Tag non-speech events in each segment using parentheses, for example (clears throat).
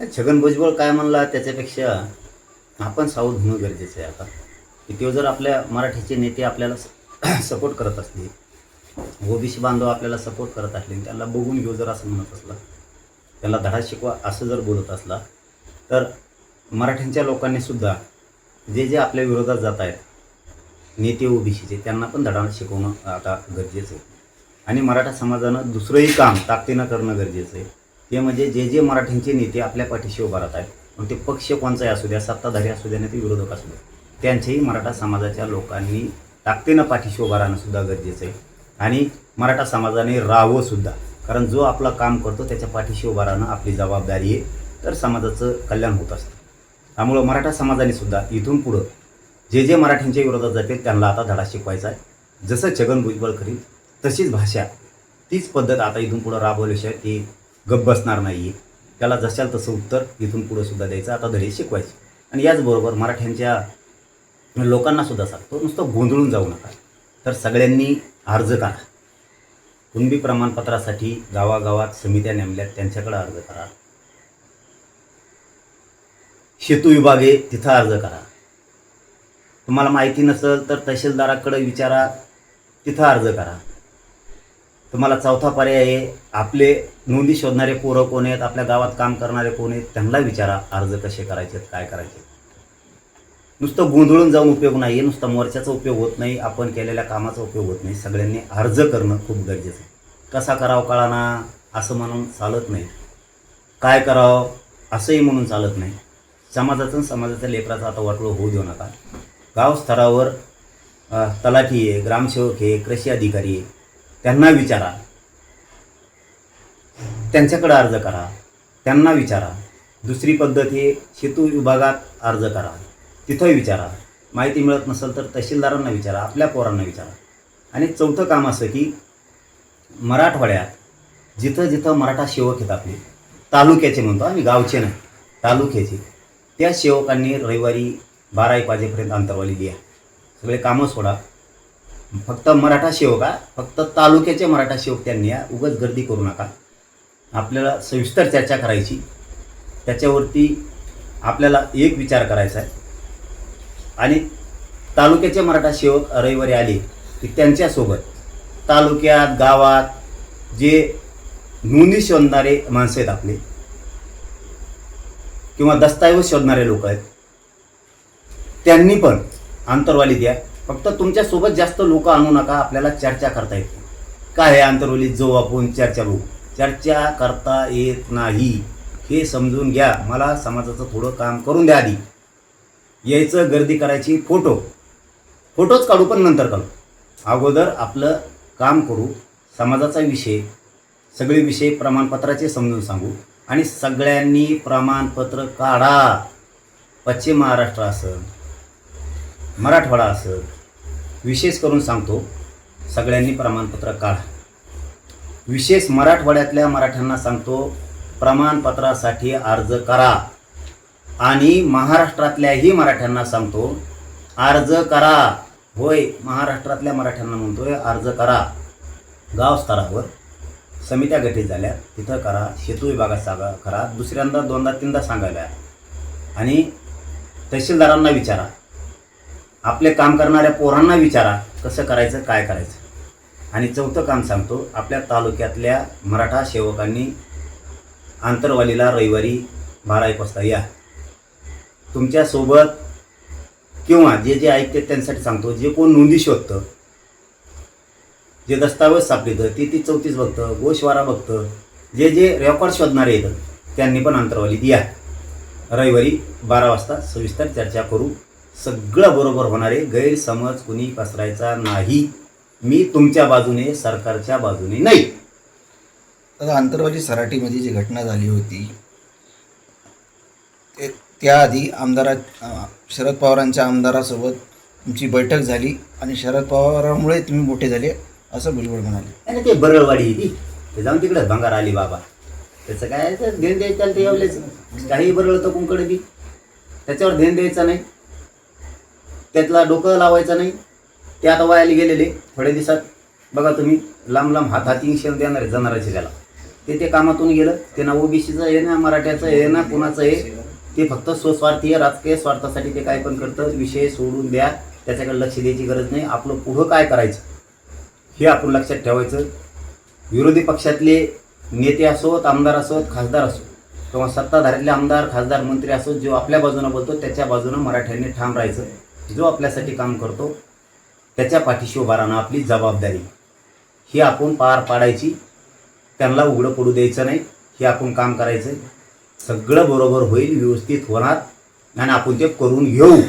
छगन भुजबळ काय म्हणला त्याच्यापेक्षा आपण सावध होणं गरजेचं आहे आता. की तो जर आपल्या मराठीचे नेते आपल्याला (clears throat) सपोर्ट करत असले ओबीसी बांधव आपल्याला सपोर्ट करत असले आणि त्याला बघून घेऊ जर असं म्हणत असला. त्याला धडा शिकवा असं जर बोलत असला तर मराठ्यांच्या लोकांनीसुद्धा जे जे आपल्या विरोधात जात आहेत नेते ओबीसीचे त्यांना पण धडा शिकवणं आता गरजेचं आहे. आणि मराठा समाजानं दुसरंही काम ताकदीनं करणं गरजेचं आहे. ते म्हणजे जे जे मराठ्यांचे नेते आपल्या पाठीशी उभा राहत आहेत मग ते पक्ष कोणचाही असू द्या सत्ताधारी असू द्या नाही ते विरोधक असू द्या त्यांच्याही मराठा समाजाच्या लोकांनी ताकदीनं पाठीशी उभा राहणंसुद्धा गरजेचं आहे. आणि मराठा समाजाने राहावंसुद्धा कारण जो आपलं काम करतो त्याच्या पाठीशी उभा राहणं आपली जबाबदारी आहे. तर समाजाचं कल्याण होत असतं. त्यामुळं मराठा समाजाने सुद्धा इथून पुढं जे जे मराठ्यांच्या विरोधात जातील त्यांना आता धडा शिकवायचा आहे. जसं छगन भुजबळ करील तशीच भाषा. तीच पद्धत आता इथून पुढं राबवल्याशिवाय ती गप बसणार नाही आहे त्याला जशाल तसं उत्तर इथून पुढं सुद्धा द्यायचं आता धडे शिकवायचे. आणि याचबरोबर मराठ्यांच्या लोकांना सुद्धा सांगतो नुसतं गोंधळून जाऊ नका. तर सगळ्यांनी अर्ज काढा. कुणबी प्रमाणपत्रासाठी गावागावात समित्या नेमल्यात त्यांच्याकडे अर्ज करा. शेतू विभागे तिथं अर्ज करा. तुम्हाला माहिती नसेल तर तहसीलदाराकडे विचारा तिथं अर्ज करा. तुम्हाला चौथा पर्याय आहे आपले नोंदी शोधणारे पोरं कोण आहेत आपल्या गावात काम करणारे कोण आहेत त्यांना विचारा अर्ज कसे करायचे काय करायचे नुसतं गोंधळून जाऊन उपयोग नाही आहे नुसता मोर्चाचा उपयोग होत नाही आपण केलेल्या कामाचा उपयोग होत नाही. सगळ्यांनी अर्ज करणं खूप गरजेचं आहे. कसा करावं कळाना असं म्हणून चालत नाही. काय करावं असंही म्हणून चालत नाही. समाजाचं समाजाच्या लेकराचं आता वाटलं होऊ देऊ नका. गाव स्तरावर तलाठी आहे ग्रामसेवक आहे कृषी अधिकारी आहे. त्यांना विचारा. त्यांच्याकडे अर्ज करा. त्यांना विचारा. दुसरी पद्धत आहे शेतू विभागात अर्ज करा. तिथंही विचारा. माहिती मिळत नसेल तर तहसीलदारांना विचारा आपल्या पोरांना विचारा. आणि चौथं काम असं की मराठवाड्यात जिथं जिथं मराठा सेवक आहेत आपले तालुक्याचे म्हणतो आम्ही गावचे नाही तालुक्याचे त्या सेवकांनी रविवारी बारा एक वाजेपर्यंत अंतरवाली द्या सगळे कामं सोडा. फक्त मराठा सेवक हा फक्त तालुक्याचे मराठा सेवक त्यांनी या उगाच गर्दी करू नका. आपल्याला सविस्तर चर्चा करायची. त्याच्यावरती आपल्याला एक विचार करायचा आहे. आणि तालुक्याचे मराठा सेवक रविवारी आले की त्यांच्यासोबत तालुक्यात गावात जे नोंदी शोधणारे माणसं आहेत आपले किंवा दस्तऐवज शोधणारे लोक आहेत त्यांनी पण आंतरवाली द्या. फक्त तुमच्यासोबत जास्त लोक आणू नका आपल्याला चर्चा करता येते काय आहे आंतरवालीत जाऊ आपण चर्चा बघू? चर्चा करता येत नाही. हे समजून घ्या. मला समाजाचं थोडं काम करून द्या आधी. यायचं गर्दी करायची फोटो. फोटोच काढू पण नंतर काढू. अगोदर आपलं काम करू समाजाचा विषय सगळे विषय प्रमाणपत्राचे समजून सांगू आणि सगळ्यांनी प्रमाणपत्र काढा. पश्चिम महाराष्ट्र असं मराठवाडा असं विशेष करून सांगतो सगळ्यांनी प्रमाणपत्र काढा. विशेष मराठवाड्यातल्या मराठ्यांना सांगतो प्रमाणपत्रासाठी अर्ज करा. आणि महाराष्ट्रातल्याही मराठ्यांना सांगतो अर्ज करा. होय महाराष्ट्रातल्या मराठ्यांना म्हणतोय अर्ज करा. गाव स्तरावर समित्या गठीत झाल्या तिथं करा शेतू विभागात सांगा करा. दुसऱ्यांदा दोनदा तीनदा सांगायला. आणि तहसीलदारांना विचारा. आपले काम करणाऱ्या पोरांना विचारा कसं करायचं काय करायचं. आणि चौथं काम सांगतो आपल्या तालुक्यातल्या मराठा सेवकांनी आंतरवालीला रविवारी बारा एक वाजता या. तुमच्यासोबत किंवा जे जे ऐकते त्यांच्यासाठी सांगतो. जे कोण नोंदी शोधतं जे दस्तावेज सापडतं ती ती चौतीस बघतं गोशवारा बघतं जे जे रेकॉर्ड शोधणारे येतं त्यांनी पण अंतरवाली दिया. रविवारी बारा वाजता सविस्तर चर्चा करू. सगळं बरोबर होणारे गैरसमज कुणी पसरायचा नाही. मी तुमच्या बाजूने सरकारच्या बाजूने नाही. तर आंतरवाली सराटीमध्ये जी घटना झाली होती ते त्याआधी आमदारा शरद पवारांच्या आमदारासोबत तुमची बैठक झाली आणि शरद पवारांमुळे तुम्ही मोठे झाले असं भुजबळ म्हणाले. आणि ते बरळवाडी आहे ती. ते जाऊन तिकडे भंगार आली बाबा. त्याचं काय तर देण द्यायचं ते यावलेच काही बरळतं तर कुंकडे बी. त्याच्यावर ध्यान द्यायचं नाही. त्यातला डोकं लावायचं नाही. ते आता वायाला गेलेले थोड्या दिवसात. बघा तुम्ही लांब लांब हात हाती शेण देणार आहे जनाराचे त्याला ते ते कामातून गेलं. ते ना ओबीसीचं आहे ना मराठ्याचं आहे ना कुणाचं आहे ते फक्त स्वस्वार्थीय राजकीय स्वार्थासाठी ते काय पण करतं विषय सोडून द्या त्याच्याकडे लक्ष द्यायची गरज नाही. आपलं पुढं काय करायचं? हे आपण लक्षात ठेवायचं. विरोधी पक्षातले नेते असोत आमदार असोत खासदार असो किंवा सत्ताधाऱ्यातले आमदार खासदार मंत्री असोत जो आपल्या बाजूनं बोलतो त्याच्या बाजूनं मराठ्यांनी ठाम राहायचं. जो आपल्यासाठी काम करतो त्याच्या पाठीशी उभा राहणं आपली जबाबदारी. ही आपण पार पाडायची. त्यांना उघडं पडू द्यायचं नाही. हे आपण काम करायचं. सगळं बरोबर होईल व्यवस्थित होणार. आणि आपण ते करून घेऊ.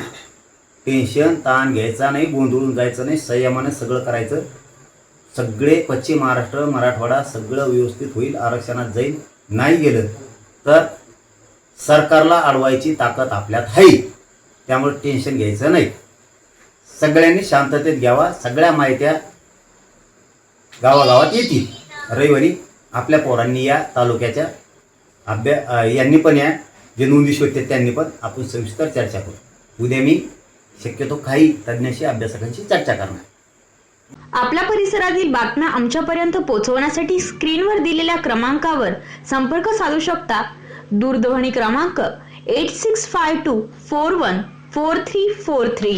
टेन्शन ताण घ्यायचा नाही गोंधळून जायचं नाही संयमाने सगळं करायचं. सगळे पश्चिम महाराष्ट्र मराठवाडा सगळं व्यवस्थित होईल आरक्षणात जाईल नाही गेलं तर सरकारला अडवायची ताकद आपल्यात आहे. त्यामुळे टेन्शन घ्यायचं नाही. सगळ्यांनी शांततेत घ्यावा सगळ्या माहित्या गावागावात येतील. रविवारी आपल्या पोरांनी या तालुक्याच्या अभ्या यांनी पण या जे नोंदी शोधते त्यांनी पण आपण सविस्तर चर्चा करू. उद्या मी शक्यतो काही तज्ज्ञाशी अभ्यासकांशी चर्चा करणार. आपल्या परिसरातील बातम्या आमच्यापर्यंत पोहोचवण्यासाठी स्क्रीनवर दिलेल्या क्रमांकावर संपर्क साधू शकता. दूरध्वनी क्रमांक eight six five two four one four three four three